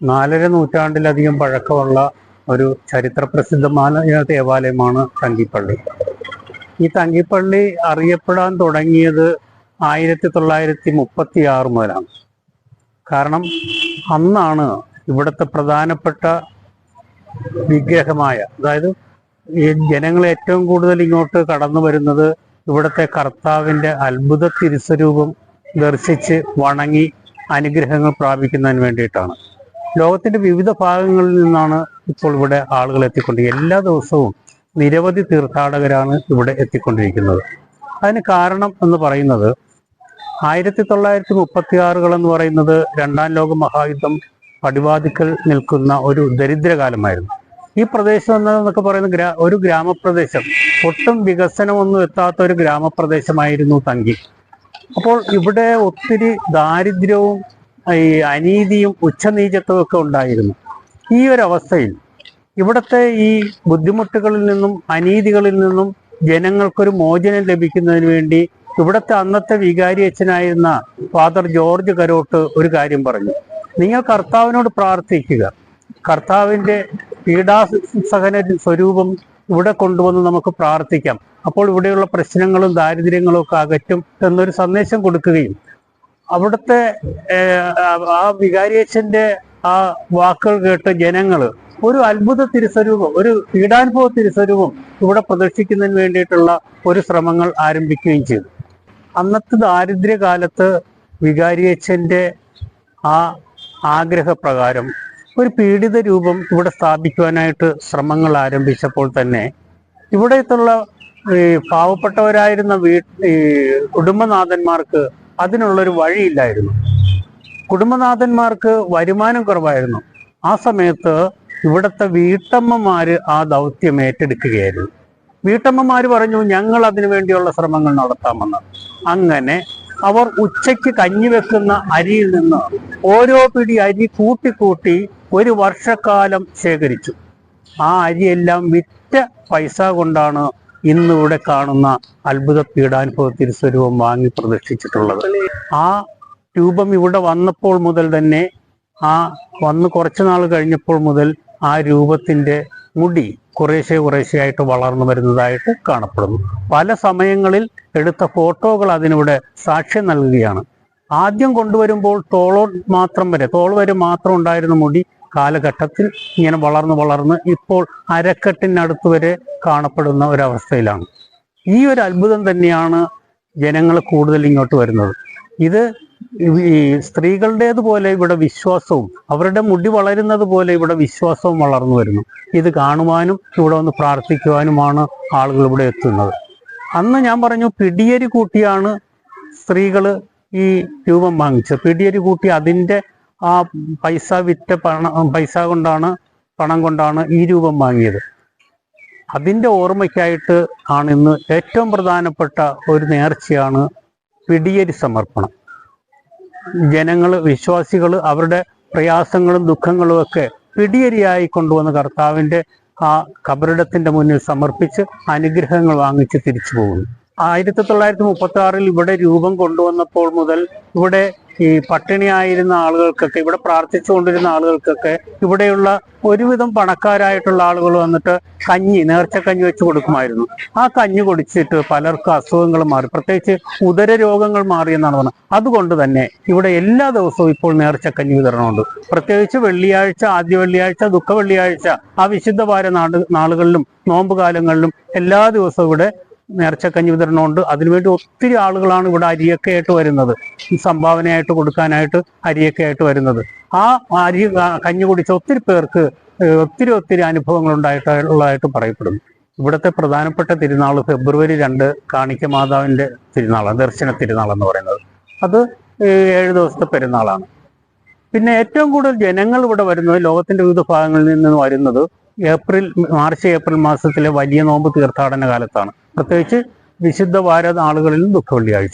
നാലര നൂറ്റാണ്ടിലധികം പഴക്കമുള്ള ഒരു ചരിത്ര പ്രസിദ്ധമായ ദേവാലയമാണ് തങ്കിപ്പള്ളി. ഈ തങ്കിപ്പള്ളി അറിയപ്പെടാൻ തുടങ്ങിയത് ആയിരത്തി തൊള്ളായിരത്തി മുപ്പത്തി ആറ് മുതലാണ്. കാരണം അന്നാണ് ഇവിടുത്തെ പ്രധാനപ്പെട്ട വിഗ്രഹമായ അതായത് ജനങ്ങൾ ഏറ്റവും കൂടുതൽ ഇങ്ങോട്ട് കടന്നു വരുന്നത് ഇവിടുത്തെ കർത്താവിന്റെ അത്ഭുത തിരുസ്വരൂപം ദർശിച്ച് വണങ്ങി അനുഗ്രഹങ്ങൾ പ്രാപിക്കുന്നതിന് വേണ്ടിയിട്ടാണ്. ലോകത്തിന്റെ വിവിധ ഭാഗങ്ങളിൽ നിന്നാണ് ഇപ്പോൾ ഇവിടെ ആളുകൾ എത്തിക്കൊണ്ട് എല്ലാ ദിവസവും നിരവധി തീർത്ഥാടകരാണ് ഇവിടെ എത്തിക്കൊണ്ടിരിക്കുന്നത്. അതിന് കാരണം എന്ന് പറയുന്നത് ആയിരത്തി തൊള്ളായിരത്തി മുപ്പത്തി ആറുകൾ എന്ന് പറയുന്നത് രണ്ടാം ലോക മഹായുദ്ധം പടിവാതിക്കൽ നിൽക്കുന്ന ഒരു ദരിദ്രകാലമായിരുന്നു. ഈ പ്രദേശം എന്നൊക്കെ പറയുന്ന ഗ്രാ ഒരു ഗ്രാമപ്രദേശം ഒട്ടും വികസനമൊന്നും എത്താത്ത ഒരു ഗ്രാമപ്രദേശമായിരുന്നു തങ്കി. അപ്പോൾ ഇവിടെ ഒത്തിരി ദാരിദ്ര്യവും ഈ അനീതിയും ഉച്ചനീചത്വവും ഒക്കെ ഉണ്ടായിരുന്നു. ഈ ഒരു അവസ്ഥയിൽ ഇവിടുത്തെ ഈ ബുദ്ധിമുട്ടുകളിൽ നിന്നും അനീതികളിൽ നിന്നും ജനങ്ങൾക്കൊരു മോചനം ലഭിക്കുന്നതിന് വേണ്ടി ഇവിടുത്തെ അന്നത്തെ വികാരി അച്ഛനായിരുന്ന ഫാദർ ജോർജ് കരോട്ട് ഒരു കാര്യം പറഞ്ഞു. നിങ്ങൾ കർത്താവിനോട് പ്രാർത്ഥിക്കുക. കർത്താവിന്റെ പീഡാസഹന സ്വരൂപം ഇവിടെ കൊണ്ടുവന്ന് നമുക്ക് പ്രാർത്ഥിക്കാം. അപ്പോൾ ഇവിടെയുള്ള പ്രശ്നങ്ങളും ദാരിദ്ര്യങ്ങളും ഒക്കെ അകറ്റും എന്നൊരു സന്ദേശം കൊടുക്കുകയും അവിടുത്തെ ആ- വികാരിയച്ഛന്റെ ആ വാക്കുകൾ കേട്ട ജനങ്ങൾ ഒരു അത്ഭുത തിരുസ്വരൂപം ഒരു പീഡാനുഭവ തിരുസ്വരൂപം ഇവിടെ പ്രദർശിക്കുന്നതിന് വേണ്ടിയിട്ടുള്ള ഒരു ശ്രമങ്ങൾ ആരംഭിക്കുകയും ചെയ്തു. അന്നത്തെ ദാരിദ്ര്യകാലത്ത് വികാരിയച്ഛന്റെ ആ ആഗ്രഹപ്രകാരം ഒരു പീഡിത രൂപം ഇവിടെ സ്ഥാപിക്കുവാനായിട്ട് ശ്രമങ്ങൾ ആരംഭിച്ചപ്പോൾ തന്നെ ഇവിടത്തുള്ള പാവപ്പെട്ടവരായിരുന്ന വീ കുടുംബനാഥന്മാർക്ക് അതിനുള്ളൊരു വഴിയില്ലായിരുന്നു. കുടുംബനാഥന്മാർക്ക് വരുമാനം കുറവായിരുന്നു. ആ സമയത്ത് ഇവിടുത്തെ വീട്ടമ്മമാര് ആ ദൗത്യം ഏറ്റെടുക്കുകയായിരുന്നു. വീട്ടമ്മമാര് പറഞ്ഞു ഞങ്ങൾ അതിനു വേണ്ടിയുള്ള ശ്രമങ്ങൾ നടത്താമെന്ന് അങ്ങനെ അവർ ഉച്ചയ്ക്ക് കഞ്ഞി വെക്കുന്ന അരിയിൽ നിന്ന് ഓരോ പിടി അരി കൂട്ടിക്കൂട്ടി ഒരു വർഷക്കാലം ശേഖരിച്ചു. ആ അരിയെല്ലാം വിറ്റ പൈസ കൊണ്ടാണ് ഇന്ന് ഇവിടെ കാണുന്ന അത്ഭുത പീഡാനുഭവ തിരുസ്വരൂപം വാങ്ങി പ്രദർശിച്ചിട്ടുള്ളത്. ആ രൂപം ഇവിടെ വന്നപ്പോൾ മുതൽ തന്നെ ആ വന്ന് കുറച്ചു നാൾ കഴിഞ്ഞപ്പോൾ മുതൽ ആ രൂപത്തിന്റെ മുടി കുറേശ്ശെ കുറേശ്ശെയായിട്ട് വളർന്നു വരുന്നതായിട്ട് കാണപ്പെടുന്നു. പല സമയങ്ങളിൽ എടുത്ത ഫോട്ടോകൾ അതിനിവിടെ സാക്ഷ്യം നൽകുകയാണ്. ആദ്യം കൊണ്ടുവരുമ്പോൾ തോളോ മാത്രം വരെ തോൾ വരെ മാത്രം ഉണ്ടായിരുന്ന മുടി കാലഘട്ടത്തിൽ ഇങ്ങനെ വളർന്ന് വളർന്ന് ഇപ്പോൾ അരക്കെട്ടിനടുത്ത് വരെ കാണപ്പെടുന്ന ഒരവസ്ഥയിലാണ്. ഈ ഒരു അത്ഭുതം തന്നെയാണ് ജനങ്ങൾ കൂടുതൽ ഇങ്ങോട്ട് വരുന്നത്. ഇത് ഈ സ്ത്രീകളുടേതുപോലെ ഇവിടെ വിശ്വാസവും അവരുടെ മുടി വളരുന്നത് പോലെ ഇവിടെ വിശ്വാസവും വളർന്നു വരുന്നു. ഇത് കാണുവാനും ഇവിടെ വന്ന് പ്രാർത്ഥിക്കുവാനുമാണ് ആളുകൾ ഇവിടെ എത്തുന്നത്. അന്ന് ഞാൻ പറഞ്ഞു പിടിയരി കൂട്ടിയാണ് സ്ത്രീകൾ ഈ രൂപം വാങ്ങിച്ചത്. പിടിയരി കൂട്ടി അതിന്റെ ആ പൈസ വിറ്റ പണം പൈസ കൊണ്ടാണ് പണം കൊണ്ടാണ് ഈ രൂപം വാങ്ങിയത്. അതിന്റെ ഓർമ്മയ്ക്കായിട്ട് ആണ് ഇന്ന് ഏറ്റവും പ്രധാനപ്പെട്ട ഒരു നേർച്ചയാണ് പിടിയരി സമർപ്പണം. ജനങ്ങൾ വിശ്വാസികൾ അവരുടെ പ്രയാസങ്ങളും ദുഃഖങ്ങളും ഒക്കെ പിടിയരിയായി കൊണ്ടുവന്ന് കർത്താവിന്റെ ആ കബറിടത്തിന്റെ മുന്നിൽ സമർപ്പിച്ച് അനുഗ്രഹങ്ങൾ വാങ്ങിച്ച് തിരിച്ചു പോകുന്നു. ആയിരത്തി തൊള്ളായിരത്തി മുപ്പത്തി ആറിൽ ഇവിടെ രൂപം കൊണ്ടുവന്നപ്പോൾ മുതൽ ഇവിടെ ഈ പട്ടിണിയായിരുന്ന ആളുകൾക്കൊക്കെ ഇവിടെ പ്രാർത്ഥിച്ചുകൊണ്ടിരുന്ന ആളുകൾക്കൊക്കെ ഇവിടെയുള്ള ഒരുവിധം പണക്കാരായിട്ടുള്ള ആളുകൾ വന്നിട്ട് കഞ്ഞി നേർച്ച കഞ്ഞി വെച്ച് കൊടുക്കുമായിരുന്നു. ആ കഞ്ഞി കുടിച്ചിട്ട് പലർക്കും അസുഖങ്ങൾ മാറി. പ്രത്യേകിച്ച് ഉദര രോഗങ്ങൾ മാറിയെന്നാണ് പറഞ്ഞത്. അതുകൊണ്ട് തന്നെ ഇവിടെ എല്ലാ ദിവസവും ഇപ്പോൾ നേർച്ച കഞ്ഞി വിതരണമുണ്ട്. പ്രത്യേകിച്ച് വെള്ളിയാഴ്ച ആദ്യ വെള്ളിയാഴ്ച ദുഃഖ വെള്ളിയാഴ്ച ആ വിശുദ്ധ വാര നാട് നാളുകളിലും നോമ്പ് കാലങ്ങളിലും എല്ലാ ദിവസവും ഇവിടെ നേർച്ചക്കഞ്ഞി വിതരണമുണ്ട്. അതിനുവേണ്ടി ഒത്തിരി ആളുകളാണ് ഇവിടെ അരിയൊക്കെ ആയിട്ട് വരുന്നത്. സംഭാവനയായിട്ട് കൊടുക്കാനായിട്ട് അരിയൊക്കെ ആയിട്ട് വരുന്നത്. ആ അരി കഞ്ഞി കുടിച്ച ഒത്തിരി പേർക്ക് ഒത്തിരി ഒത്തിരി അനുഭവങ്ങൾ ഉണ്ടായിട്ടുള്ളതായിട്ട് പറയപ്പെടുന്നു. ഇവിടുത്തെ പ്രധാനപ്പെട്ട തിരുനാൾ ഫെബ്രുവരി രണ്ട് കാണിക്ക മാതാവിന്റെ തിരുനാളാണ് ദർശന തിരുനാൾ എന്ന് പറയുന്നത്. അത് ഏഴ് ദിവസത്തെ പെരുന്നാളാണ്. പിന്നെ ഏറ്റവും കൂടുതൽ ജനങ്ങൾ ഇവിടെ വരുന്നത് ലോകത്തിന്റെ വിവിധ ഭാഗങ്ങളിൽ നിന്ന് വരുന്നത് ഏപ്രിൽ മാർച്ച് ഏപ്രിൽ മാസത്തിലെ വലിയ നോമ്പ് തീർത്ഥാടന കാലത്താണ്. പ്രത്യേകിച്ച് വിശുദ്ധ വാര നാളുകളിലും ദുഃഖ വെള്ളിയാഴ്ച